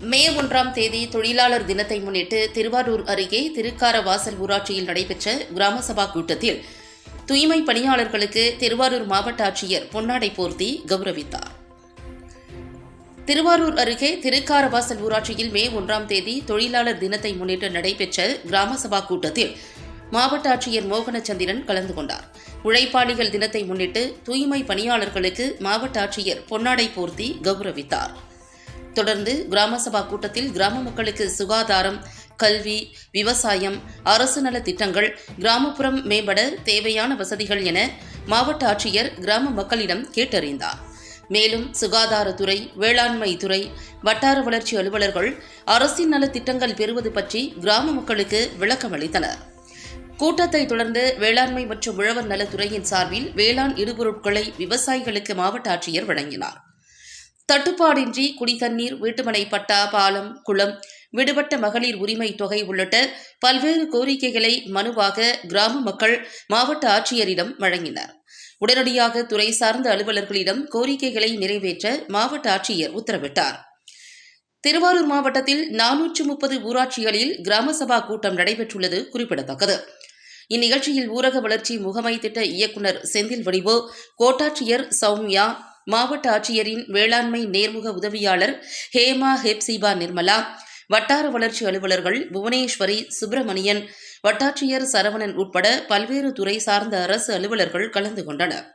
மே ஒன்றாம் தேதி தொழிலாளர் தினத்தை முன்னிட்டு திருவாரூர் அருகே திருக்காரவாசல் ஊராட்சியில் நடைபெற்ற கிராம சபா கூட்டத்தில் தூய்மை பணியாளர்களுக்கு திருவாரூர் மாவட்ட ஆட்சியர் பொன்னாடை போர்த்தி கௌரவித்தார். திருவாரூர் அருகே திருக்காரவாசல் ஊராட்சியில் மே ஒன்றாம் தேதி தொழிலாளர் தினத்தை முன்னிட்டு நடைபெற்ற கிராம சபா கூட்டத்தில் மாவட்ட ஆட்சியர் மோகனச்சந்திரன் கலந்து கொண்டார். உழைப்பாளிகள் தினத்தை முன்னிட்டு தூய்மை பணியாளர்களுக்கு மாவட்ட ஆட்சியர் பொன்னாடை போர்த்தி கௌரவித்தார். தொடர்ந்து கிராம சபா கூட்டத்தில் கிராம மக்களுக்கு சுகாதாரம் கல்வி விவசாயம் அரசு நல திட்டங்கள் கிராமப்புறம் மேம்பட தேவையான வசதிகள் என மாவட்ட ஆட்சியர் கிராம மக்களிடம் கேட்டறிந்தார். மேலும் சுகாதாரத்துறை வேளாண்மை துறை வட்டார வளர்ச்சி அலுவலர்கள் அரசின் நல திட்டங்கள் பெறுவது பற்றி கிராம மக்களுக்கு விளக்கம் அளித்தனர். கூட்டத்தை தொடர்ந்து வேளாண்மை மற்றும் உழவர் நலத்துறையின் சார்பில் வேளாண் இடுபொருட்களை விவசாயிகளுக்கு மாவட்ட ஆட்சியர் வழங்கினார். தட்டுப்பாடின்றி குடிதண்ணீர் வீட்டுமனை பட்டா பாலம் குளம் விடுபட்ட மகளிர் உரிமை தொகை உள்ளிட்ட பல்வேறு கோரிக்கைகளை மனுவாக கிராம மக்கள் மாவட்ட ஆட்சியரிடம் வழங்கினர். உடனடியாக துறை சார்ந்த அலுவலர்களிடம் கோரிக்கைகளை நிறைவேற்ற மாவட்ட ஆட்சியர் உத்தரவிட்டார். திருவாரூர் மாவட்டத்தில் நானூற்று முப்பது ஊராட்சிகளில் கிராம சபா கூட்டம் நடைபெற்றுள்ளது குறிப்பிடத்தக்கது. இந்நிகழ்ச்சியில் ஊரக வளர்ச்சி முகமை திட்ட இயக்குநர் செந்தில் வடிவோ கோட்டாட்சியர் சௌமியா மாவட்ட ஆட்சியரின் வேளாண்மை நேர்முக உதவியாளர் ஹேமா ஹெப்சிபா நிர்மலா வட்டார வளர்ச்சி அலுவலர்கள் புவனேஸ்வரி சுப்பிரமணியன் வட்டாட்சியர் சரவணன் உட்பட பல்வேறு துறை சார்ந்த அரசு அலுவலர்கள் கலந்து கொண்டனர்.